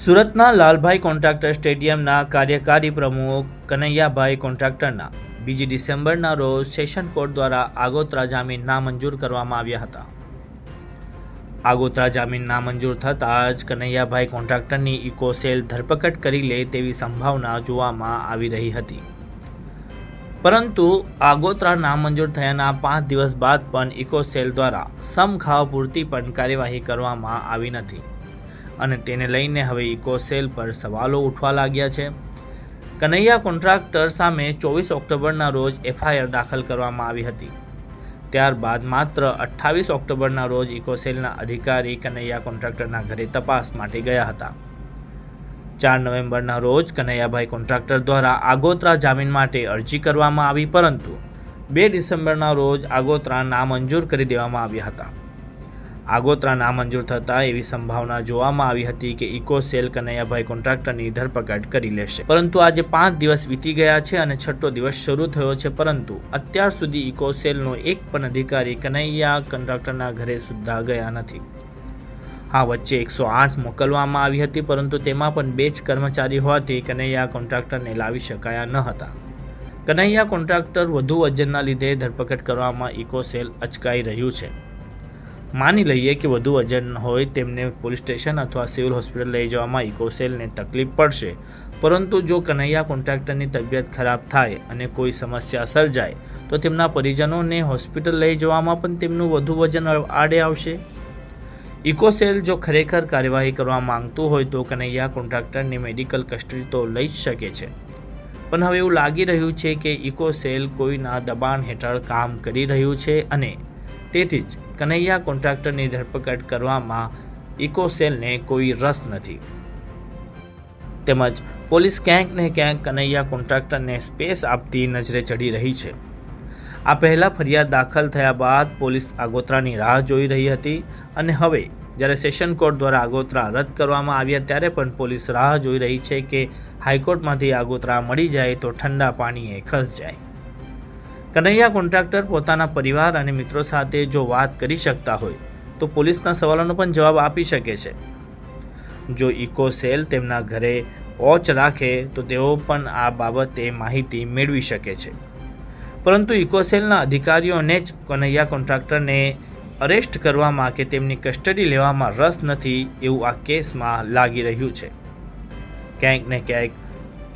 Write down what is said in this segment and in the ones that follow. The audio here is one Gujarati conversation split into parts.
સુરતના લાલભાઈ કોન્ટ્રાક્ટર સ્ટેડિયમના કાર્યકારી પ્રમુખ કનૈયાભાઈ કોન્ટ્રાક્ટરના બીજી ડિસેમ્બરના રોજ સેશન કોર્ટ દ્વારા આગોતરા જામીન નામંજૂર કરવામાં આવ્યા હતા. આગોતરા જામીન નામંજૂર થતાં જ કનૈયાભાઈ કોન્ટ્રાક્ટરની ઇકોસેલ ધરપકડ કરી લે તેવી સંભાવના જોવામાં આવી રહી હતી. પરંતુ આગોતરા નામંજૂર થયાના પાંચ દિવસ બાદ પણ ઇકોસેલ દ્વારા સમખાવ પૂરતી પણ કાર્યવાહી કરવામાં આવી નથી. અને તેને લઈને હવે ઇકોસેલ પર સવાલો ઉઠવા લાગ્યા છે. કનૈયા કોન્ટ્રાક્ટર સામે ચોવીસ ઓક્ટોબરના રોજ એફઆઈઆર દાખલ કરવામાં આવી હતી. ત્યારબાદ માત્ર અઠ્ઠાવીસ ઓક્ટોબરના રોજ ઇકોસેલના અધિકારી કનૈયા કોન્ટ્રાક્ટરના ઘરે તપાસ માટે ગયા હતા. ચાર નવેમ્બરના રોજ કનૈયાભાઈ કોન્ટ્રાક્ટર દ્વારા આગોતરા જામીન માટે અરજી કરવામાં આવી, પરંતુ બે ડિસેમ્બરના રોજ આગોતરા નામંજૂર કરી દેવામાં આવ્યા હતા. આગોતરા નામંજૂર થતાં એવી સંભાવના જોવામાં આવી હતી કે ઇકોસેલ કનૈયાભાઈ કોન્ટ્રાક્ટરની ધરપકડ કરી લેશે. પરંતુ આજે પાંચ દિવસ વીતી ગયા છે અને છઠ્ઠો દિવસ શરૂ થયો છે, પરંતુ અત્યાર સુધી ઇકોસેલનો એક પણ અધિકારી કનૈયા કોન્ટ્રાક્ટરના ઘરે સુદ્ધા ગયા નથી. હા, વચ્ચે એકસો આઠ મોકલવામાં આવી હતી, પરંતુ તેમાં પણ બે જ કર્મચારી હોવાથી કનૈયા કોન્ટ્રાક્ટરને લાવી શકાયા ન હતા. કનૈયા કોન્ટ્રાક્ટર વધુ વજનના લીધે ધરપકડ કરવામાં ઇકોસેલ અચકાઈ રહ્યું છે. માની લઈએ કે વધુ વજન હોય તેમને પોલીસ સ્ટેશન અથવા સિવિલ હોસ્પિટલ લઈ જવામાં ઇકોસેલને તકલીફ પડશે. પરંતુ જો કનૈયા કોન્ટ્રાક્ટરની તબિયત ખરાબ થાય અને કોઈ સમસ્યા સર્જાય, તો તેમના પરિજનોને હોસ્પિટલ લઈ જવામાં પણ તેમનું વધુ વજન આડે આવશે. ઇકોસેલ જો ખરેખર કાર્યવાહી કરવા માંગતું હોય તો કનૈયા કોન્ટ્રાક્ટરની મેડિકલ કસ્ટડી તો લઈ જ શકે છે. પણ હવે એવું લાગી રહ્યું છે કે ઇકોસેલ કોઈના દબાણ હેઠળ કામ કરી રહ્યું છે અને તેથી જ કનૈયા કોન્ટ્રાક્ટરની ધરપકડ કરવામાં ઇકોસેલને કોઈ રસ નથી. તેમજ પોલીસ ક્યાંક ને ક્યાંક કનૈયા કોન્ટ્રાક્ટરને સ્પેસ આપતી નજરે ચડી રહી છે. આ પહેલાં ફરિયાદ દાખલ થયા બાદ પોલીસ આગોતરાની રાહ જોઈ રહી હતી અને હવે જ્યારે સેશન કોર્ટ દ્વારા આગોતરા રદ કરવામાં આવ્યા ત્યારે પણ પોલીસ રાહ જોઈ રહી છે કે હાઈકોર્ટમાંથી આગોતરા મળી જાય તો ઠંડા પાણીએ ખસ જાય. કનૈયા કોન્ટ્રાક્ટર પોતાના પરિવાર અને મિત્રો સાથે જો વાત કરી શકતા હોય, તો પોલીસના સવાલોનો પણ જવાબ આપી શકે છે. જો ઇકો સેલ તેમના ઘરે ઓચ રાખે, તો તેઓ પણ આ બાબતે માહિતી મેળવી શકે છે. પરંતુ ઇકોસેલના અધિકારીઓને જ કનૈયા કોન્ટ્રાક્ટરને અરેસ્ટ કરવામાં કે તેમની કસ્ટડી લેવામાં રસ નથી એવું આ કેસમાં લાગી રહ્યું છે. ક્યાંક ને ક્યાંક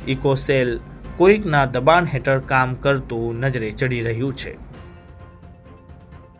ઇકોસેલ કોઈકના દબાણ હેઠળ કામ કરતું નજરે ચડી રહ્યું છે.